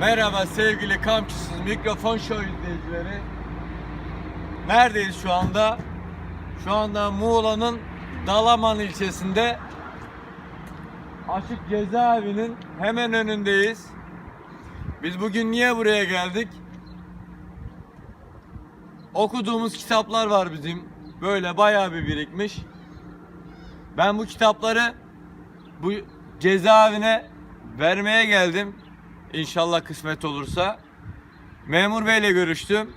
Merhaba sevgili kampçısız mikrofon show izleyicileri. Neredeyiz şu anda? Şu anda Muğla'nın Dalaman ilçesinde Açık Cezaevi'nin hemen önündeyiz. Biz bugün niye buraya geldik? Okuduğumuz kitaplar var bizim. Böyle bayağı bir birikmiş. Ben bu kitapları bu cezaevine vermeye geldim. İnşallah kısmet olursa. Memur beyle görüştüm.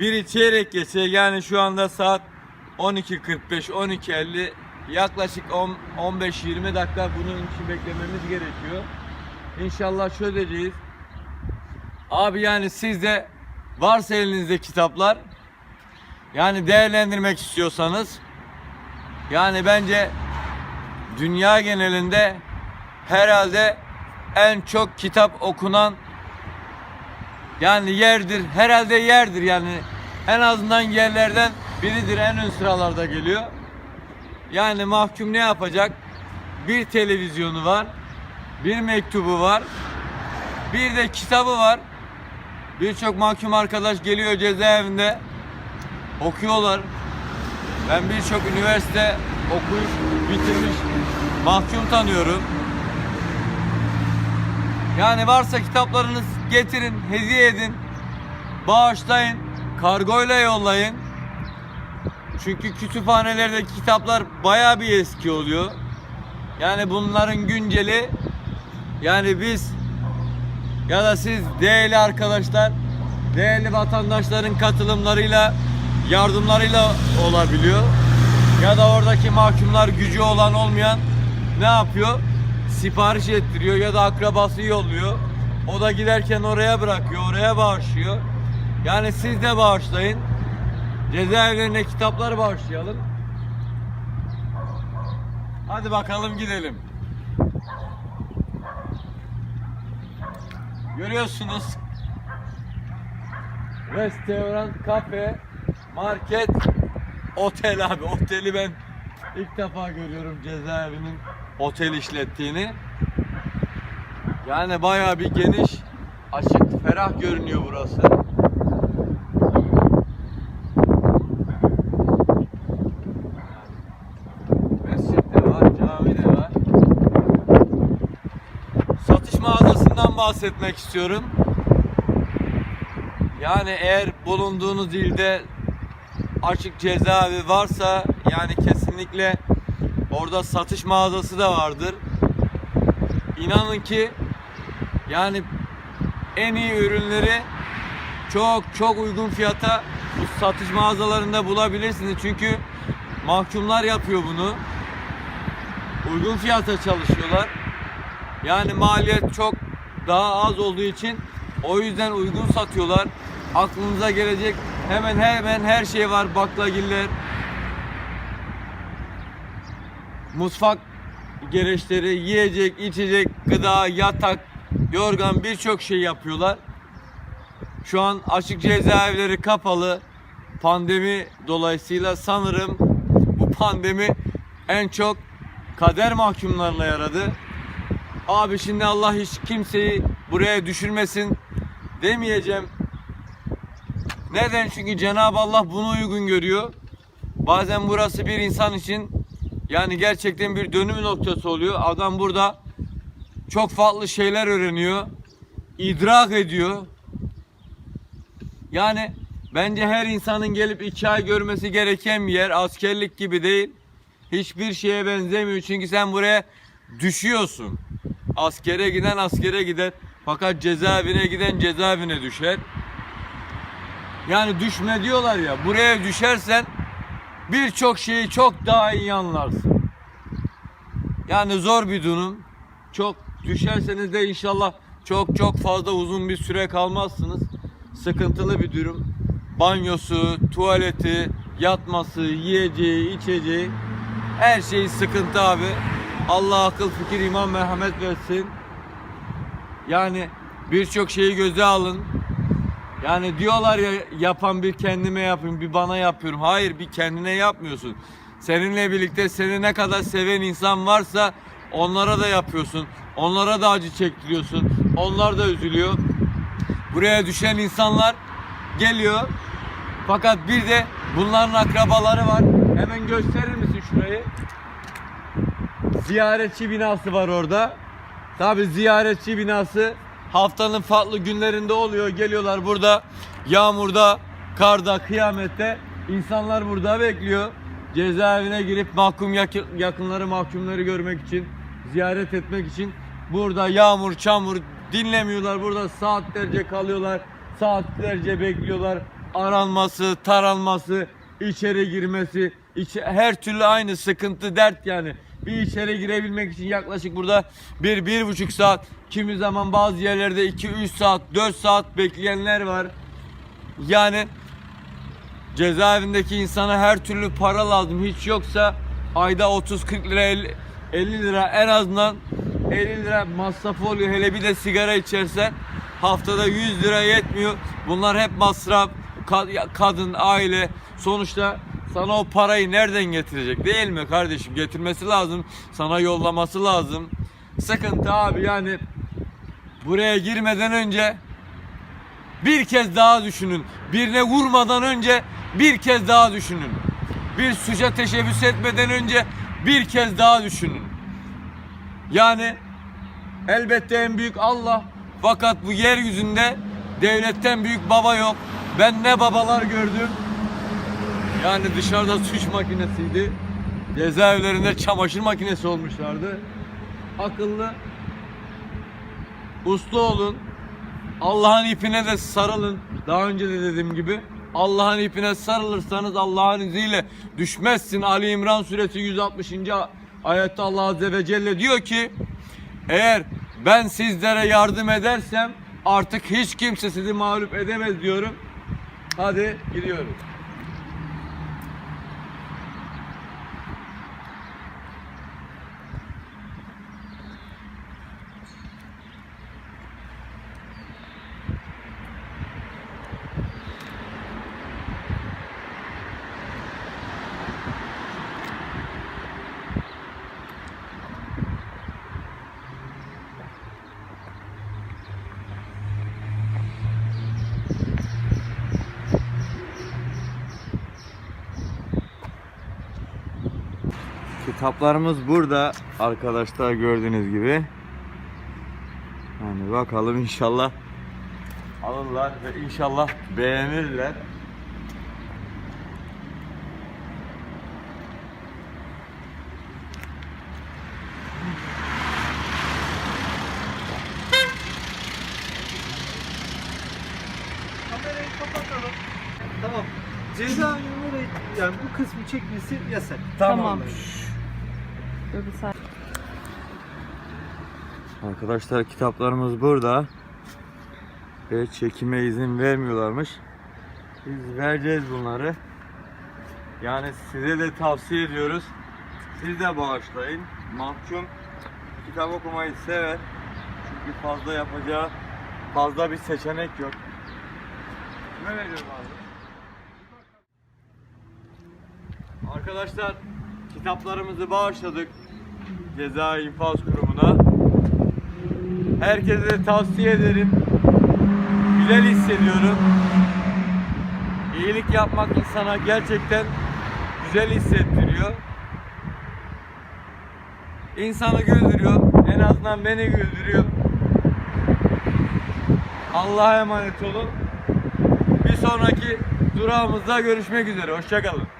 Biri çeyrek geçe yani şu anda saat 12.45 12.50 yaklaşık 10 15-20 dakika bunun için beklememiz gerekiyor. İnşallah çözeceğiz. Abi yani sizde varsa elinizde kitaplar yani değerlendirmek istiyorsanız yani bence dünya genelinde herhalde en çok kitap okunan yani yerdir. Herhalde yerdir yani. En azından yerlerden biridir. En ön sıralarda geliyor. Yani mahkum ne yapacak? Bir televizyonu var. Bir mektubu var. Bir de kitabı var. Birçok mahkum arkadaş geliyor cezaevinde. Okuyorlar. Ben birçok üniversite okuyup bitirmiş mahkum tanıyorum. Yani varsa kitaplarınız getirin, hediye edin, bağışlayın, kargoyla yollayın. Çünkü kütüphanelerdeki kitaplar bayağı bir eski oluyor. Yani bunların günceli yani biz ya da siz değerli arkadaşlar, değerli vatandaşların katılımlarıyla, yardımlarıyla olabiliyor. Ya da oradaki mahkumlar gücü olan olmayan ne yapıyor? Sipariş ettiriyor ya da akrabası yolluyor. O da giderken oraya bırakıyor, oraya bağışlıyor. Yani siz de bağışlayın. Cezaevlerine kitaplar bağışlayalım. Hadi bakalım gidelim. Görüyorsunuz. Restoran, kafe, market, otel abi. Oteli ben ilk defa görüyorum cezaevinin otel işlettiğini. Yani bayağı bir geniş, açık, ferah görünüyor burası. Mescid de var, cami de var. Satış mağazasından bahsetmek istiyorum. Yani eğer bulunduğunuz ilde açık cezaevi varsa yani kesinlikle orada satış mağazası da vardır. İnanın ki yani en iyi ürünleri çok çok uygun fiyata bu satış mağazalarında bulabilirsiniz. Çünkü mahkumlar yapıyor bunu. Uygun fiyata çalışıyorlar. Yani maliyet çok daha az olduğu için o yüzden uygun satıyorlar. Aklınıza gelecek hemen hemen her şey var. Baklagiller, mutfak gereçleri, yiyecek, içecek, gıda, yatak, yorgan birçok şey yapıyorlar. Şu an açık cezaevleri kapalı. Pandemi dolayısıyla sanırım bu pandemi en çok kader mahkumlarına yaradı. Abi şimdi Allah hiç kimseyi buraya düşürmesin demeyeceğim. Neden? Çünkü Cenab-ı Allah bunu uygun görüyor. Bazen burası bir insan için yani gerçekten bir dönüm noktası oluyor. Adam burada çok farklı şeyler öğreniyor. idrak ediyor. Yani bence her insanın gelip iki ay görmesi gereken bir yer. Askerlik gibi değil. Hiçbir şeye benzemiyor. Çünkü sen buraya düşüyorsun. Askere giden askere gider. Fakat cezaevine giden cezaevine düşer. Yani düşme diyorlar ya. Buraya düşersen birçok şeyi çok daha iyi anlarsın. Yani zor bir durum. Çok düşerseniz de inşallah çok çok fazla uzun bir süre kalmazsınız. Sıkıntılı bir durum. Banyosu, tuvaleti, yatması, yiyeceği, içeceği her şey sıkıntı abi. Allah akıl fikir iman merhamet versin. Yani birçok şeyi göze alın. Yani diyorlar ya yapan bir kendime yapayım, bir bana yapıyorum. Hayır bir kendine yapmıyorsun. Seninle birlikte seni ne kadar seven insan varsa onlara da yapıyorsun. Onlara da acı çektiriyorsun. Onlar da üzülüyor. Buraya düşen insanlar geliyor. Fakat bir de bunların akrabaları var. Hemen gösterir misin şurayı? Ziyaretçi binası var orada. Tabi ziyaretçi binası haftanın farklı günlerinde oluyor. Geliyorlar burada yağmurda, karda, kıyamette insanlar burada bekliyor. Cezaevine girip mahkum yakı- yakınları, mahkumları görmek için, ziyaret etmek için burada yağmur, çamur dinlemiyorlar. Burada saatlerce kalıyorlar. Saatlerce bekliyorlar. Aranması, taranması, içeri girmesi, içe- her türlü aynı sıkıntı, dert yani. Bir içeri girebilmek için yaklaşık burada bir, bir buçuk saat, kimi zaman bazı yerlerde iki, üç saat, dört saat bekleyenler var. Yani cezaevindeki insana her türlü para lazım. Hiç yoksa ayda 30-40 lira 50, 50 lira en azından 50 lira masrafı oluyor. Hele bir de sigara içerse haftada 100 lira yetmiyor. Bunlar hep masraf. Kadın, aile sonuçta sana o parayı nereden getirecek değil mi kardeşim? Getirmesi lazım. Sana yollaması lazım. Sıkıntı abi yani buraya girmeden önce bir kez daha düşünün. Birine vurmadan önce bir kez daha düşünün. Bir suça teşebbüs etmeden önce bir kez daha düşünün. Yani elbette en büyük Allah. Fakat bu yeryüzünde devletten büyük baba yok. Ben ne babalar gördüm. Yani dışarıda suç makinesiydi. Cezaevlerinde çamaşır makinesi olmuşlardı. Akıllı, uslu olun. Allah'ın ipine de sarılın. Daha önce de dediğim gibi Allah'ın ipine sarılırsanız Allah'ın izniyle düşmezsin. Ali İmran suresi 160. ayette Allah azze ve celle diyor ki eğer ben sizlere yardım edersem artık hiç kimse sizi mağlup edemez diyorum. Hadi gidiyoruz. Kitaplarımız burada arkadaşlar gördüğünüz gibi. Yani bakalım inşallah alırlar ve inşallah beğenirler. Kamerayı kapatalım. Tamam. Orayı yani bu kısmı çekmesi yasak. Tamam. Arkadaşlar kitaplarımız burada. Ve çekime izin vermiyorlarmış. Biz vereceğiz bunları. Yani size de tavsiye ediyoruz. Siz de bağışlayın. Mahkum kitap okumayı sever. Çünkü fazla yapacağı fazla bir seçenek yok. Kime veriyorum abi? Arkadaşlar kitaplarımızı bağışladık. Ceza İnfaz Kurumu'na. Herkese tavsiye ederim. Güzel hissediyorum. İyilik yapmak insana gerçekten güzel hissettiriyor. İnsanı güldürüyor. En azından beni güldürüyor. Allah'a emanet olun. Bir sonraki durağımızda görüşmek üzere. Hoşçakalın.